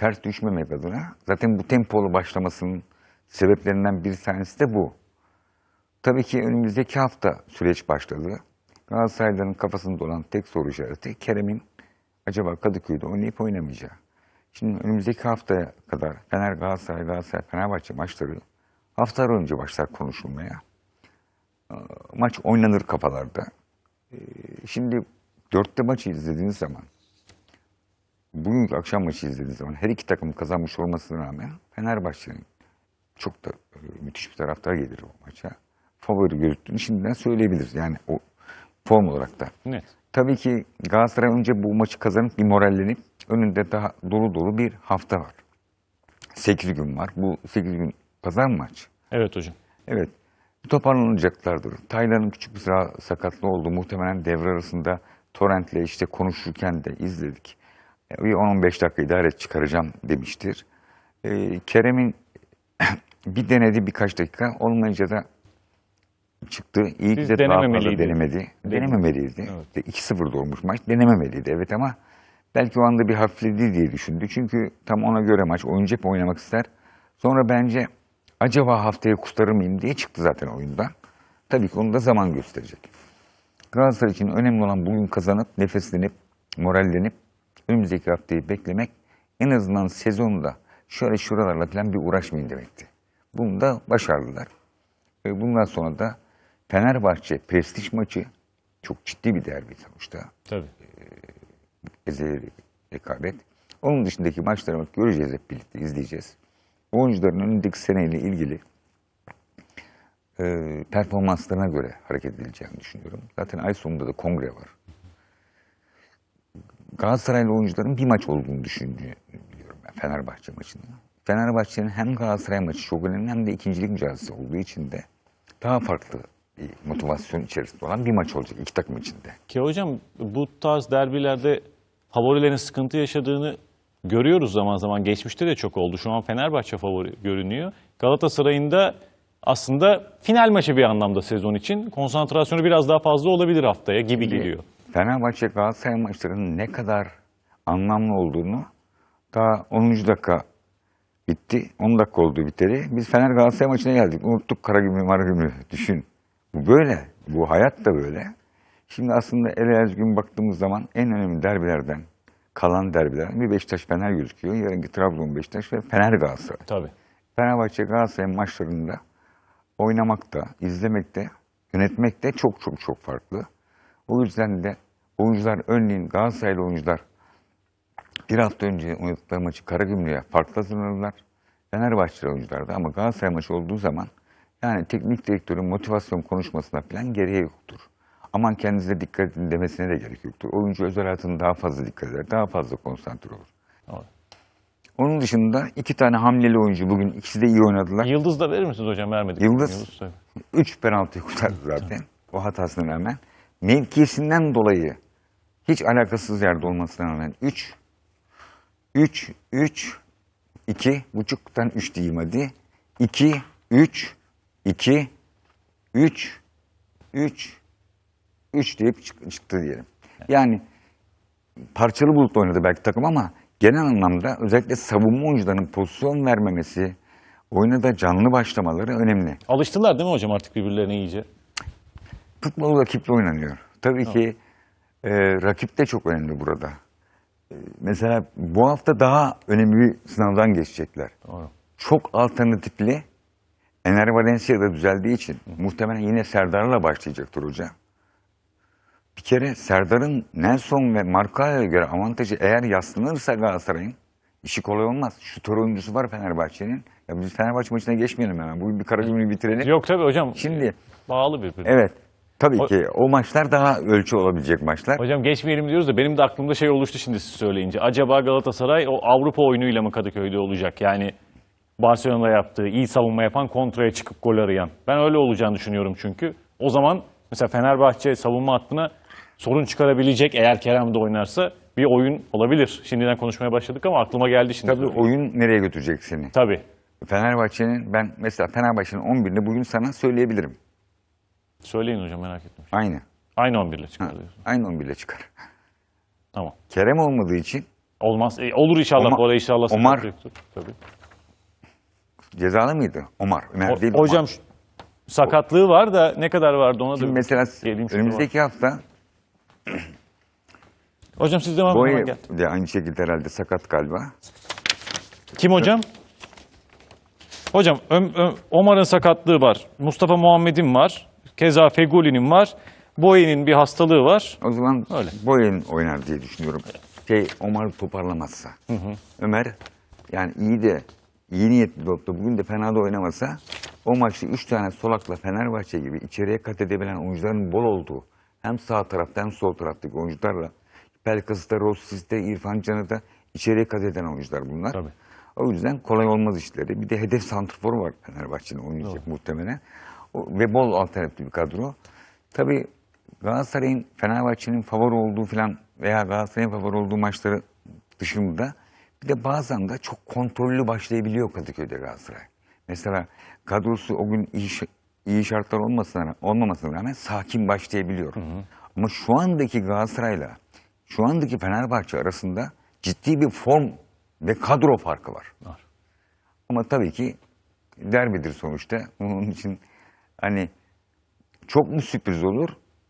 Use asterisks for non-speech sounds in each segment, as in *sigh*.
ters düşmemek adına zaten bu tempolu başlamasının sebeplerinden bir tanesi de bu. Tabii ki önümüzdeki hafta süreç başladı. Galatasaraylıların kafasında olan tek soru işareti Kerem'in acaba Kadıköy'de oynayıp oynamayacağı. Şimdi önümüzdeki haftaya kadar Fener Galatasaray, Galatasaray Fenerbahçe maçları haftalar önce başlar konuşulmaya. Ee, Maç oynanır kafalarda. Ee, Şimdi dörtte maçı izlediğiniz zaman bugünkü akşam maçı izlediğiniz zaman her iki takım kazanmış olmasına rağmen Fenerbahçe'nin çok da e, müthiş bir taraftar gelir o maça. Favori gözüktüğünü şimdiden söyleyebiliriz. Yani o form olarak da. Net. Tabii ki Galatasaray önce bu maçı kazanıp bir morallenip önünde daha dolu dolu bir hafta var. 8 gün var. Bu 8 gün pazar maç? Evet hocam. Evet. Toparlanacaklardır. Taylan'ın küçük bir sa- sakatlığı oldu. Muhtemelen devre arasında Torrent'le işte konuşurken de izledik. E, Bir 10-15 dakika idare et çıkaracağım demiştir. E, Kerem'in *clears throat* bir denedi birkaç dakika. Olmayınca da çıktı. İyi ki de daha fazla denemedi. Denememeliydi. Evet. De 2-0 olmuş maç. Denememeliydi evet ama belki o anda bir hafifledi diye düşündü. Çünkü tam ona göre maç. Oyuncu hep oynamak ister. Sonra bence acaba haftaya kurtarır mıyım diye çıktı zaten oyundan. Tabii ki onu da zaman gösterecek. Galatasaray için önemli olan bugün kazanıp, nefeslenip, morallenip önümüzdeki haftayı beklemek en azından sezonda şöyle şuralarla falan bir uğraşmayın demekti. Bunu da başardılar. Ve bundan sonra da Fenerbahçe prestij maçı çok ciddi bir derbi sonuçta. Tabii. Ezeli rekabet. Onun dışındaki maçları göreceğiz hep birlikte izleyeceğiz. Oyuncuların önündeki seneyle ilgili e, performanslarına göre hareket edileceğini düşünüyorum. Zaten ay sonunda da kongre var. Galatasaraylı oyuncuların bir maç olduğunu düşünüyorum ben Fenerbahçe maçında. Fenerbahçe'nin hem Galatasaray maçı çok önemli hem de ikincilik mücadelesi olduğu için de daha farklı bir motivasyon içerisinde olan bir maç olacak iki takım içinde. Ki hocam bu tarz derbilerde favorilerin sıkıntı yaşadığını görüyoruz zaman zaman. Geçmişte de çok oldu. Şu an Fenerbahçe favori görünüyor. Galatasaray'ın da aslında final maçı bir anlamda sezon için. Konsantrasyonu biraz daha fazla olabilir haftaya gibi geliyor. Fenerbahçe Galatasaray maçlarının ne kadar anlamlı olduğunu daha 10. dakika bitti. 10 dakika oldu biteli. Biz Fener Galatasaray maçına geldik. Unuttuk Karagümrük Maragümrük. Düşün. Bu böyle. Bu hayat da böyle. Şimdi aslında el gün baktığımız zaman en önemli derbilerden kalan derbilerden bir Beşiktaş Fener gözüküyor. Yarınki Trabzon Beşiktaş ve Fener Galatasaray. Tabii. Fenerbahçe Galatasaray maçlarında oynamak da, izlemek de, yönetmek de çok çok çok farklı. O yüzden de oyuncular örneğin Galatasaraylı oyuncular bir hafta önce oynadıkları maçı Karagümrük'e farklı hazırladılar. Fenerbahçeli oyuncular da ama Galatasaray maçı olduğu zaman yani teknik direktörün motivasyon konuşmasına falan gereği yoktur. Aman kendinize dikkat edin demesine de gerek yoktur. Oyuncu özel hayatına daha fazla dikkat eder, daha fazla konsantre olur. Doğru. Onun dışında iki tane hamleli oyuncu bugün ikisi de iyi oynadılar. Yıldız da verir misiniz hocam? Vermedik. Yıldız. tabii. Üç penaltıyı kurtardı zaten. O hatasına rağmen. Mevkisinden dolayı hiç alakasız yerde olmasına rağmen 3 3 3 2 buçuktan 3 diyeyim hadi. 2 3 2 3 3 3 deyip çık- çıktı diyelim. Yani parçalı bulut oynadı belki takım ama genel anlamda özellikle savunma oyuncularının pozisyon vermemesi, oyuna da canlı başlamaları önemli. Alıştılar değil mi hocam artık birbirlerine iyice? Futbol rakiple oynanıyor. Tabii ki e, rakip de çok önemli burada. E, mesela bu hafta daha önemli bir sınavdan geçecekler. Doğru. Çok alternatifli Ener Valencia da düzeldiği için muhtemelen yine Serdar'la başlayacaktır hoca. Bir kere Serdar'ın Nelson ve Marka'ya göre avantajı eğer yaslanırsa Galatasaray'ın işi kolay olmaz. Şutör oyuncusu var Fenerbahçe'nin. Ya biz Fenerbahçe maçına geçmeyelim hemen. Bugün bir Karagümrük'ü bitirelim. Yok tabii hocam. Şimdi Bağlı birbirine. Evet. Tabii O- ki o maçlar daha ölçü olabilecek maçlar. Hocam geçmeyelim diyoruz da benim de aklımda şey oluştu şimdi siz söyleyince. Acaba Galatasaray o Avrupa oyunuyla mı Kadıköy'de olacak? Yani Barcelona'da yaptığı iyi savunma yapan kontraya çıkıp gol arayan. Ben öyle olacağını düşünüyorum çünkü. O zaman mesela Fenerbahçe savunma hattına sorun çıkarabilecek eğer Kerem de oynarsa bir oyun olabilir. Şimdiden konuşmaya başladık ama aklıma geldi şimdi. Tabii oyun nereye götürecek seni? Tabii. Fenerbahçe'nin ben mesela Fenerbahçe'nin 11'ini bugün sana söyleyebilirim. Söyleyin hocam merak ettim. Aynı. Aynı 11 ile çıkar diyorsun. Aynı 11'le çıkar. *laughs* Tamam. Kerem olmadığı için Olmaz. E, olur inşallah Omar- bu arada inşallah. Omar- yoktur. Tabii. Cezalı mıydı? Omar. Ömer O- değil. hocam Omar. şu- sakatlığı var da ne kadar vardı ona da. Şimdi mesela Geleyim şimdi önümüzdeki hafta *clears throat* Hocam siz devam edin. Boye gel. de aynı şekilde herhalde sakat galiba. Kim hocam? Hocam Ö- Ö- Omar'ın sakatlığı var. Mustafa Muhammed'in var. Keza Fegoli'nin var. Boye'nin bir hastalığı var. O zaman Öyle. Boyen oynar diye düşünüyorum. Şey Omar toparlamazsa. Ömer yani iyi de iyi niyetli de bugün de fena da oynamasa o maçta 3 tane solakla Fenerbahçe gibi içeriye kat edebilen oyuncuların bol olduğu hem sağ tarafta hem sol taraftaki oyuncularla Pelkas'ta, Rossis'te, İrfan Can'ı da içeriye kat eden oyuncular bunlar. Tabii. O yüzden kolay olmaz işleri. Bir de hedef santrfor var Fenerbahçe'nin oynayacak muhtemelen. Ve bol alternatif bir kadro. Tabii Galatasaray'ın Fenerbahçe'nin favori olduğu falan veya Galatasaray'ın favori olduğu maçları dışında bir de bazen de çok kontrollü başlayabiliyor Kadıköy'de Galatasaray. Mesela kadrosu o gün iyi, iyi şartlar olmasına, olmamasına rağmen sakin başlayabiliyor. Ama şu andaki Galatasaray'la şu andaki Fenerbahçe arasında ciddi bir form ve kadro farkı var. Var. Ama tabii ki derbidir sonuçta. Onun için hani çok mu sürpriz olur?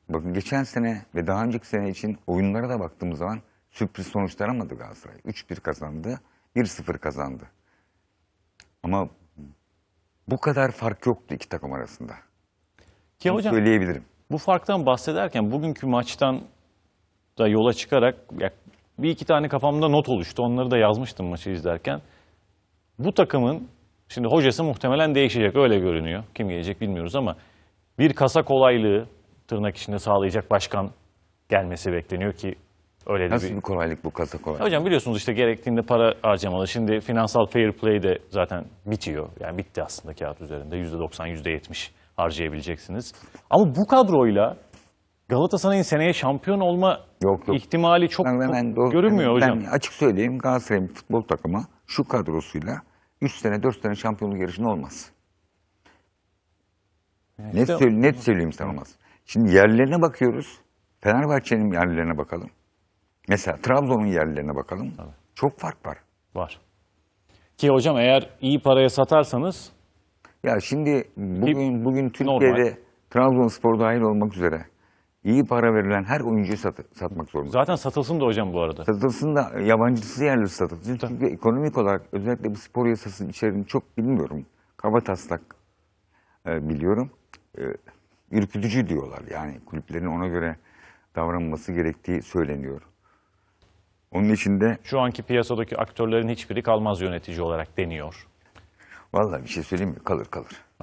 Bakın geçen sene ve daha önceki sene için oyunlara da baktığımız zaman sürpriz sonuçlar alamadı Galatasaray. 3-1 kazandı, 1-0 kazandı. Ama bu kadar fark yoktu iki takım arasında. Ki Bunu hocam Söyleyebilirim. bu farktan bahsederken bugünkü maçtan da yola çıkarak ya bir iki tane kafamda not oluştu. Onları da yazmıştım maçı izlerken. Bu takımın şimdi hocası muhtemelen değişecek öyle görünüyor. Kim gelecek bilmiyoruz ama bir kasa kolaylığı tırnak içinde sağlayacak başkan gelmesi bekleniyor ki öyle de Nasıl bir bir kolaylık bu kasa kolay? Hocam biliyorsunuz işte gerektiğinde para harcamalı. Şimdi finansal fair play de zaten bitiyor. Yani bitti aslında kağıt üzerinde. %90, %70 harcayabileceksiniz. Ama bu kadroyla Galatasaray'ın seneye şampiyon olma Yok, yok. ihtimali çok, Ben- ben- ben- görünmüyor ben hocam. açık söyleyeyim Galatasaray'ın futbol takımı şu kadrosuyla 3 sene 4 sene şampiyonluk yarışında olmaz. Net, işte- söyle- net söyleyeyim sana olmaz. Şimdi yerlerine bakıyoruz. Fenerbahçe'nin yerlerine bakalım. Mesela Trabzon'un yerlerine bakalım. Çok fark var. Var. Ki hocam eğer iyi paraya satarsanız Ya şimdi bugün bugün Normal. Türkiye'de Trabzonspor dahil olmak üzere iyi para verilen her oyuncuyu sat- satmak zorunda. zaten satılsın da hocam bu arada. Satılsın da yabancısı yerli satılsın. Çünkü ekonomik olarak özellikle bu spor yasasının içeriğini çok bilmiyorum. Kaba taslak e, biliyorum. E, ürkütücü diyorlar. Yani kulüplerin ona göre davranması gerektiği söyleniyor. Onun için de Şu anki piyasadaki aktörlerin hiçbiri kalmaz yönetici olarak deniyor. vallahi bir şey söyleyeyim mi? Kalır kalır.